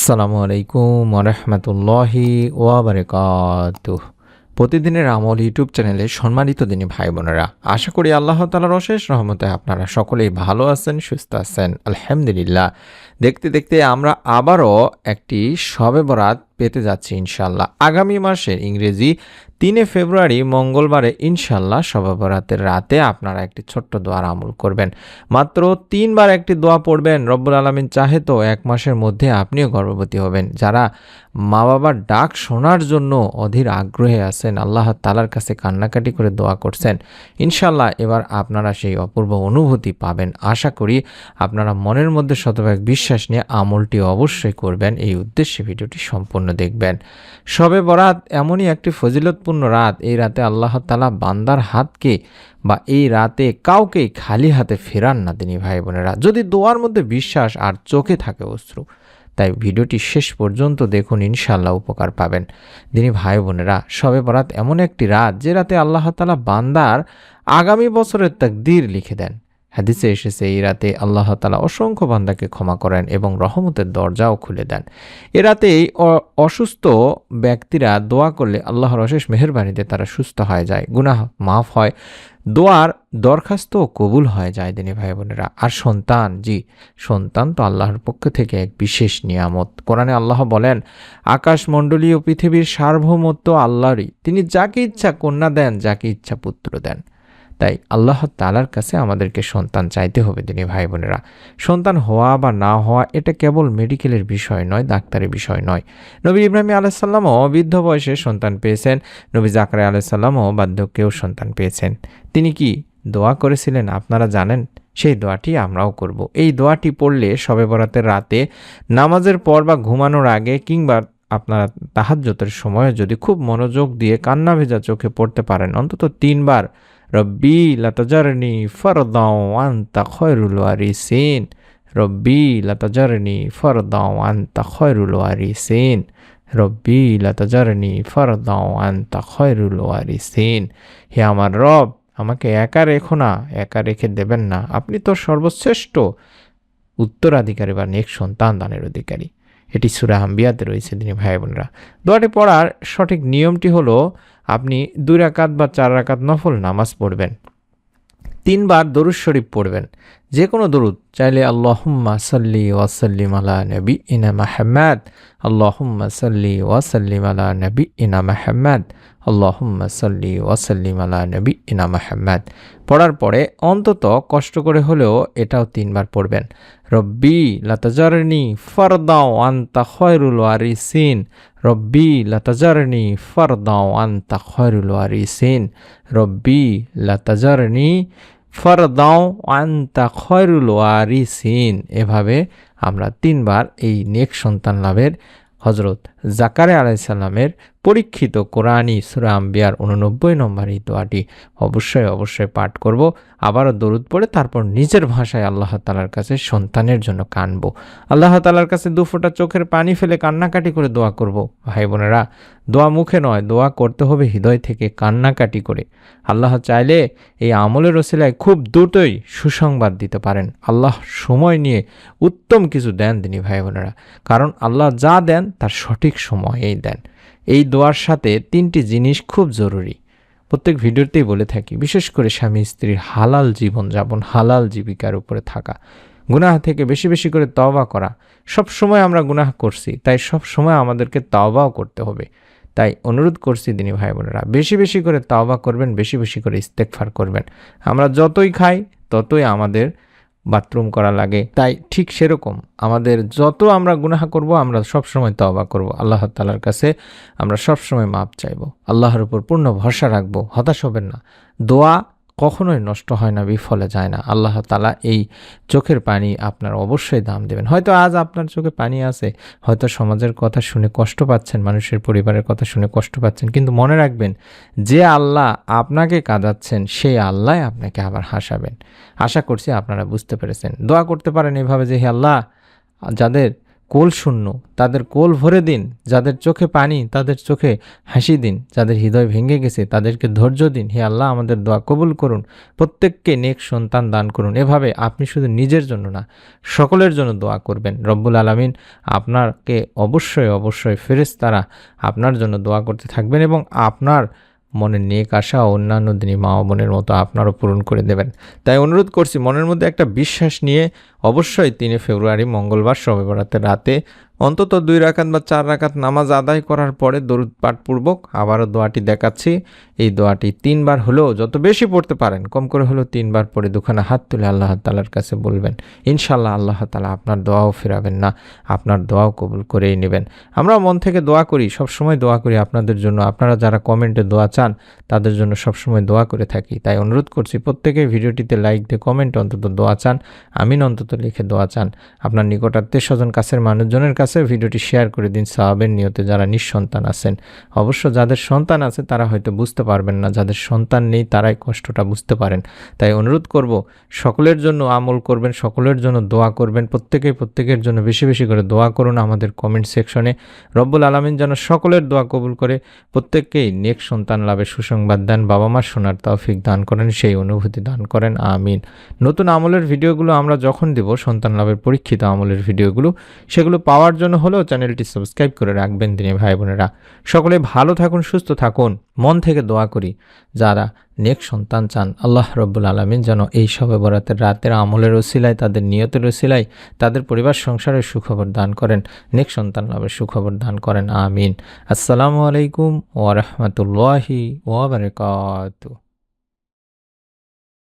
আসসালামু আলাইকুম রহমতুল্লাহি ওয়াবারকাতুহ প্রতিদিনের আমল ইউটিউব চ্যানেলে সম্মানিত দিনী ভাই বোনেরা, আশা করি আল্লাহ তালার অশেষ রহমতে আপনারা সকলেই ভালো আছেন, সুস্থ আছেন, আলহামদুলিল্লাহ। দেখতে দেখতে আমরা আবারও একটি সবে বরাত পেতে যাচ্ছি ইনশাল্লাহ। আগামী মাসের ইংরেজি তিনে ফেব্রুয়ারি, মঙ্গলবারে ইনশাল্লাহ শবে বরাতের রাতে আপনারা একটি ছোট্ট দোয়ার আমল করবেন। মাত্র তিনবার একটি দোয়া পড়বেন। রব্বুল আলমিন চাহে তো এক মাসের মধ্যে আপনিও গর্ভবতী হবেন। যারা মা বাবার ডাক শোনার জন্য অধীর আগ্রহে আছেন, আল্লাহ তালার কাছে কান্নাকাটি করে দোয়া করছেন, ইনশাল্লাহ এবার আপনারা সেই অপূর্ব অনুভূতি পাবেন। আশা করি আপনারা মনের মধ্যে শতভাগ বিশ্বাস নিয়ে আমলটি অবশ্যই করবেন। এই উদ্দেশ্যে ভিডিওটি সম্পূর্ণ দেখবেন। শবে বরাত এমনই একটি ফজিলতপূর্ণ রাত। এই রাতে আল্লাহ তালা বান্দার হাতকে বা এই রাতে কাউকে খালি হাতে ফেরান না তিনি ভাই বোনেরা। যদি দোয়ার মধ্যে বিশ্বাস আর চোখে থাকে অশ্রু, তাই ভিডিওটি শেষ পর্যন্ত দেখুন ইনশাল্লাহ উপকার পাবেন। তিনি ভাই বোনেরা, শবে বরাত এমন একটি রাত যে রাতে আল্লাহ তালা বান্দার আগামী বছরের তাকদীর লিখে দেন। হাদিসে এসেছে, এই রাতে আল্লাহ তালা অসংখ্য বান্দাকে ক্ষমা করেন এবং রহমতের দরজাও খুলে দেন। এ রাতেই অসুস্থ ব্যক্তিরা দোয়া করলে আল্লাহর অশেষ মেহরবানিতে তারা সুস্থ হয়ে যায়, গুনাহ মাফ হয়, দোয়ার দরখাস্ত কবুল হয়ে যায় দিনী ভাই বোনেরা। আর সন্তান, জি, সন্তান তো আল্লাহর পক্ষ থেকে এক বিশেষ নিয়ামত। কোরআনে আল্লাহ বলেন আকাশমণ্ডলী ও পৃথিবীর সার্বভৌমত্ব আল্লাহরই। তিনি যাকে ইচ্ছা কন্যা দেন, যাকে ইচ্ছা পুত্র দেন। তাই আল্লাহ তালার কাছে আমাদেরকে সন্তান চাইতে হবে তিনি ভাই বোনেরা সন্তান হওয়া বা না হওয়া এটা কেবল মেডিকেলের বিষয় নয়, ডাক্তারের বিষয় নয়। নবী ইব্রাহিম আলাইসাল্লামও বৃদ্ধ বয়সে সন্তান পেয়েছেন। নবী জাকরাই আলাইসাল্লামও বার্ধক্যেও সন্তান পেয়েছেন। তিনি কি দোয়া করেছিলেন আপনারা জানেন? সেই দোয়াটি আমরাও করব। এই দোয়াটি পড়লে সবে বরাতের রাতে নামাজের পর বা ঘুমানোর আগে কিংবা আপনারা তাহাজ্জতের সময় যদি খুব মনোযোগ দিয়ে কান্না ভেজা চোখে পড়তে পারেন, অন্তত তিনবার রব্বি লাতাজারনি ফরদাও আন্তা খয়রুল ওয়ারিসিন। রব্বি লাতাজারনি ফরদাও আন্তা খয়রুল ওয়ারিসিন। রব্বি লাতাজারনি ফরদাও আন্তা খয়রুল ওয়ারিসিন। হে আমার রব, আমাকে একা রেখো না, একা রেখে দেবেন না। আপনি তো সর্বশ্রেষ্ঠ উত্তরাধিকারী বা নেক সন্তান দানের অধিকারী। এটি সুরা হাম্বিয়াতে রয়েছে তিনি ভাই বোনরা। দোয়াটি পড়ার সঠিক নিয়মটি হলো, আপনি দুই রাকাত বা চার রাকাত নফল নামাজ পড়বেন। তিনবার দরুদ শরীফ পড়বেন। যে কোনো দরুদ, চাইলে আল্লাহম্মা সাল্লি ওয়াসাল্লিম আলা নবী ইনা মাহমাদ আল্লাহুম্মা সাল্লি ওয়াসাল্লিম আলা নবী ইনা মাহমাদ আল্লাহুম্মা সাল্লি ওয়াসাল্লিম আলা নবী ইনা মাহমাদ পড়ার পরে অন্তত কষ্ট করে হলেও এটাও তিনবার পড়বেন। রব্বি লাতাজারনি ফরদাও আন্তা খয়রুল ওয়ারিসিন। রব্বি লাতাজারনি ফরদাও আন্তা খয়রুল ওয়ারিসিন। রব্বি লাতাজারনি ফরদাও আন্তা খয়রুল ওয়ারিসিন। এভাবে আমরা তিনবার এই নেক সন্তান লাভের হজরত জাকারে আলাইসাল্লামের পরীক্ষিত কোরআনী, সুরা আম্বিয়ার উননব্বই নম্বর এই দোয়াটি অবশ্যই অবশ্যই পাঠ করব। আবারও দরুদ পড়ে তারপর নিজের ভাষায় আল্লাহ তালার কাছে সন্তানের জন্য কানবো। আল্লাহ তালার কাছে দু ফোঁটা চোখের পানি ফেলে কান্নাকাটি করে দোয়া করব। ভাই বোনেরা, দোয়া মুখে নয়, দোয়া করতে হবে হৃদয় থেকে কান্নাকাটি করে। আল্লাহ চাইলে এই আমলের ওসিলায় খুব দ্রুতই সুসংবাদ দিতে পারেন। আল্লাহ সময় নিয়ে উত্তম কিছু দেন তিনি, ভাই বোনেরা। কারণ আল্লাহ যা দেন তার সঠিক সময়েই দেন। এই দোয়ার সাথে তিনটি জিনিস খুব জরুরি। প্রত্যেক ভিডিওতেই বলে থাকি, বিশেষ করে স্বামী স্ত্রীর হালাল জীবন যাপন, হালাল জীবিকার উপরে থাকা। গুনাহ থেকে বেশি বেশি করে তওবা করা। সব সময় আমরা গুনাহ করছি, তাই সব সময় আমাদেরকে তওবাও করতে হবে। তাই অনুরোধ করছি দিনী ভাই বোনেরা, বেশি বেশি করে তওবা করবেন, বেশি বেশি করে ইস্তেকফার করবেন। আমরা যতই খাই, ততই আমাদের বাথরুম করা লাগে। তাই ঠিক সেরকম আমাদের যত আমরা গুনাহা করব, আমরা সবসময় সময় তওবা করব। আল্লাহ তালার কাছে আমরা সবসময় মাপ চাইব। আল্লাহর উপর পূর্ণ ভরসা রাখব। হতাশ হবেন না। দোয়া কখনোই নষ্ট হয় না, বিফলে যায় না। আল্লাহ তালা এই চোখের পানি আপনার অবশ্যই দাম দেবেন। হয়তো আজ আপনার চোখে পানি আছে, হয়তো সমাজের কথা শুনে কষ্ট পাচ্ছেন, মানুষের পরিবারের কথা শুনে কষ্ট পাচ্ছেন, কিন্তু মনে রাখবেন, যে আল্লাহ আপনাকে কাঁদাচ্ছেন, সেই আল্লাহ আপনাকে আবার হাসাবেন। আশা করছি আপনারা বুঝতে পেরেছেন। দোয়া করতে পারেন এভাবে যে, হে আল্লাহ, যাদের কোল শূন্য, তাদের কোল ভরে দিন, যাদের চোখে পানি, তাদের চোখে হাসি দিন, যাদের হৃদয় ভেঙে গেছে, তাদেরকে ধৈর্য দিন। হে আল্লাহ, আমাদের দোয়া কবুল করুন, প্রত্যেককে নেক সন্তান দান করুন। এভাবে আপনি শুধু নিজের জন্য না, সকলের জন্য দোয়া করবেন। রব্বুল আলমিন আপনাকে অবশ্যই অবশ্যই ফেরেস তারা আপনার জন্য দোয়া করতে থাকবেন এবং আপনার মনে নেক আশা অন্যান্য দিনই মা বোনের মতো আপনারও পূরণ করে দেবেন। তাই অনুরোধ করছি, মনের মধ্যে একটা বিশ্বাস নিয়ে অবশ্যই তিনি ফেব্রুয়ারি, মঙ্গলবার বরাতের রাতে। অন্তত দুই রাকাত বা চার রাকাত নামাজ আদায় করার পরে দরুদ পাঠপূর্বক আবারও দোয়াটি দেখাচ্ছি। এই দোয়াটি তিনবার হলেও যত বেশি পড়তে পারেন, কম করে হলেও তিনবার পরে দুখানা হাত তুলে আল্লাহ তালার কাছে বলবেন। ইনশাল্লাহ আল্লাহ তালা আপনার দোয়াও ফেরাবেন না, আপনার দোয়াও কবুল করেই নেবেন। আমরা মন থেকে দোয়া করি সব সময় দোয়া করি আপনাদের জন্য। আপনারা যারা কমেন্টে দোয়া চান, তাদের জন্য সবসময় দোয়া করে থাকি। তাই অনুরোধ করছি প্রত্যেকেই ভিডিওটিতে লাইক দিয়ে কমেন্ট অন্তত দোয়া চান। আমিন অন্তত লিখে দোয়া চান। আপনার নিকট আত্মীয় স্বজন, কাছের মানুষজনের কাছে ভিডিওটি শেয়ার করে দিন, সাহাবের নিয়তে যারা নিঃসন্তান আছেন। অবশ্য যাদের সন্তান আছে, তারা হয়তো বুঝতে পারবেন না। যাদের সন্তান নেই, তারাই কষ্টটা বুঝতে পারেন। তাই অনুরোধ করব, সকলের জন্য আমল করবেন, সকলের জন্য দোয়া করবেন, প্রত্যেকেই প্রত্যেকের জন্য বেশি বেশি করে দোয়া করুন আমাদের কমেন্ট সেকশনে। রব্বুল আলমিন যেন সকলের দোয়া কবুল করে, প্রত্যেককেই নেক সন্তান লাভের সুসংবাদ দেন বাবা মার শোনার তৌফিক দান করেন, সেই অনুভূতি দান করেন, আমিন। নতুন আমলের ভিডিওগুলো আমরা যখন দেব সন্তান লাভের পরীক্ষিত আমলের ভিডিওগুলো। সেগুলো পাওয়ার জন্য হলেও চ্যানেলটি সাবস্ক্রাইব করে রাখবেন দিনে ভাই বোনেরা। সকলে ভালো থাকুন, সুস্থ থাকুন, মন থেকে দোয়া করি। যারা নেক সন্তান চান, আল্লাহ রব্বুল আলমিন যেন এই সবে বরাতের রাতের আমলের ওসিলায়, তাদের নিয়তের ওসিলায়, তাদের পরিবার সংসারের সুখবর দান করেন, নেক সন্তান লাভের সুখবর দান করেন, আমিন। আসসালামু আলাইকুম ওরহমতুল্লাহি ওবরকাত